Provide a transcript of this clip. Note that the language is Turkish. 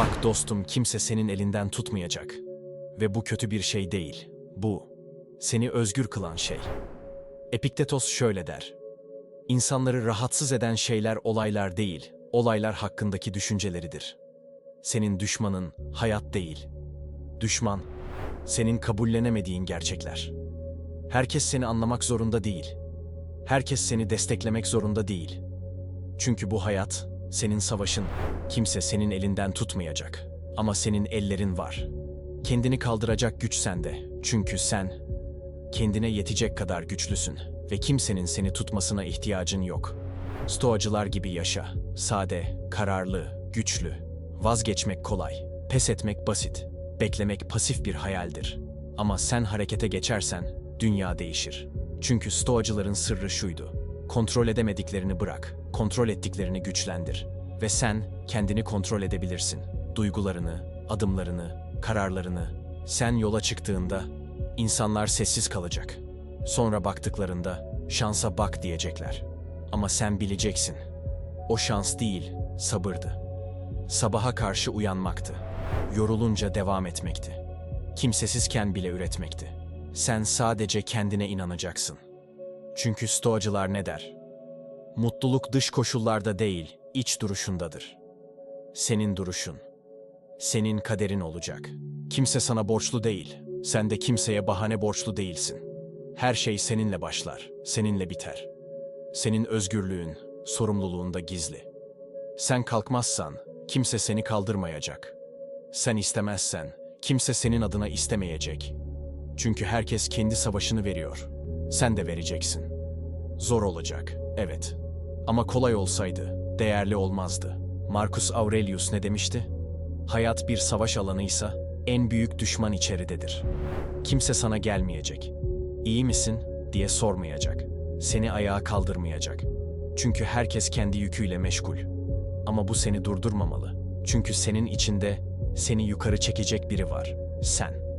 Bak dostum kimse senin elinden tutmayacak. Ve bu kötü bir şey değil. Bu seni özgür kılan şey. Epiktetos şöyle der. İnsanları rahatsız eden şeyler olaylar değil, olaylar hakkındaki düşünceleridir. Senin düşmanın hayat değil. Düşman, senin kabullenemediğin gerçekler. Herkes seni anlamak zorunda değil. Herkes seni desteklemek zorunda değil. Çünkü bu hayat, senin savaşın. Kimse senin elinden tutmayacak. Ama senin ellerin var. Kendini kaldıracak güç sende. Çünkü sen kendine yetecek kadar güçlüsün ve kimsenin seni tutmasına ihtiyacın yok. Stoacılar gibi yaşa. Sade, kararlı, güçlü. Vazgeçmek kolay, pes etmek basit. Beklemek pasif bir hayaldir. Ama sen harekete geçersen dünya değişir. Çünkü Stoacıların sırrı şuydu. Kontrol edemediklerini bırak, kontrol ettiklerini güçlendir. Ve sen kendini kontrol edebilirsin. Duygularını, adımlarını, kararlarını. Sen yola çıktığında insanlar sessiz kalacak. Sonra baktıklarında şansa bak diyecekler. Ama sen bileceksin. O şans değil, sabırdı. Sabaha karşı uyanmaktı. Yorulunca devam etmekti. Kimsesizken bile üretmekti. Sen sadece kendine inanacaksın. Çünkü stoacılar ne der? Mutluluk dış koşullarda değil, iç duruşundadır. Senin duruşun. Senin kaderin olacak. Kimse sana borçlu değil. Sen de kimseye bahane borçlu değilsin. Her şey seninle başlar, seninle biter. Senin özgürlüğün, sorumluluğunda gizli. Sen kalkmazsan kimse seni kaldırmayacak. Sen istemezsen kimse senin adına istemeyecek. Çünkü herkes kendi savaşını veriyor. Sen de vereceksin. Zor olacak, evet. Ama kolay olsaydı değerli olmazdı. Marcus Aurelius ne demişti? Hayat bir savaş alanıysa en büyük düşman içeridedir. Kimse sana gelmeyecek. İyi misin diye sormayacak. Seni ayağa kaldırmayacak. Çünkü herkes kendi yüküyle meşgul. Ama bu seni durdurmamalı. Çünkü senin içinde seni yukarı çekecek biri var. Sen.